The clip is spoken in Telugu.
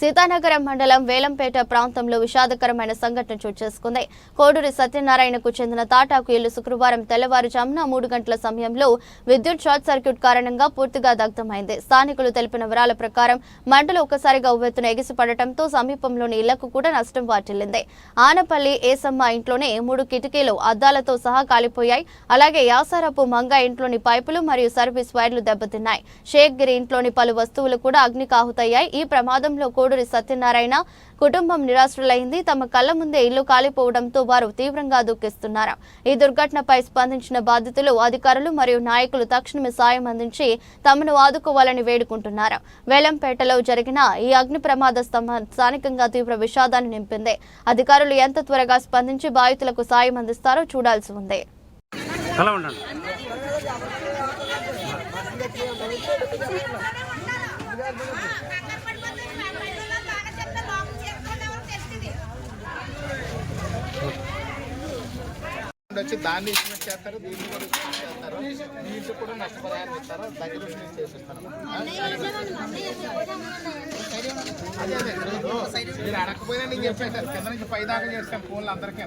Seethanagaram మండలం వేలంపేట ప్రాంతంలో విషాదకరమైన సంఘటన చోటు చేసుకుంది. కోడూరి సత్యనారాయణకు చెందిన తాటాకు ఇల్లు శుక్రవారం తెల్లవారుజామున మూడు గంటల సమయంలో విద్యుత్ షార్ట్ సర్క్యూట్ కారణంగా పూర్తిగా దగ్ధమైంది. స్థానికులు తెలిపిన వివరాల ప్రకారం మంటలు ఒక్కసారిగా ఉవ్వెత్తున ఎగిసిపడటంతో సమీపంలోని ఇళ్ళకు కూడా నష్టం వాటిల్లింది. ఆనపల్లి ఏసమ్మ ఇంట్లోనే మూడు కిటికీలు అద్దాలతో సహా కాలిపోయాయి. అలాగే యాసారపు మంగ ఇంట్లోని పైపులు మరియు సర్వీస్ వైర్లు దెబ్బతిన్నాయి. షేక్ గిరి ఇంట్లోని పలు వస్తువులు కూడా అగ్నికాహుతయ్యాయి. ఈ ప్రమాదంలో కూడా కోడూరి సత్యనారాయణ కుటుంబం నిరాశ్రులైంది. తమ కళ్ళ ముందే ఇల్లు కాలిపోవడంతో వారు తీవ్రంగా దుఃఖిస్తున్నారు. ఈ దుర్ఘటనపై స్పందించిన బాధితులు అధికారులు మరియు నాయకులు తక్షణమే సాయం అందించి తమను ఆదుకోవాలని వేడుకుంటున్నారు. వేలంపేటలో జరిగిన ఈ అగ్ని ప్రమాద స్థానికంగా తీవ్ర విషాదాన్ని నింపింది. అధికారులు ఎంత త్వరగా స్పందించి బాధితులకు సాయం అందిస్తారో చూడాల్సి ఉంది. అలా ఉండండి. వచ్చి దాన్ని ఇన్వెస్ట్ చేస్తారు దీన్ని కూడా ఇన్వెస్ట్ చేస్తారు. దీంట్లో కూడా నష్టపరిహారం ఇస్తారు దగ్గర నుంచి నేను అదే అదే. మీరు అడగకపోయినా నేను చెప్పేసారు కింద నుంచి పై దాకా చేస్తాను ఫోన్లు అందరికీ.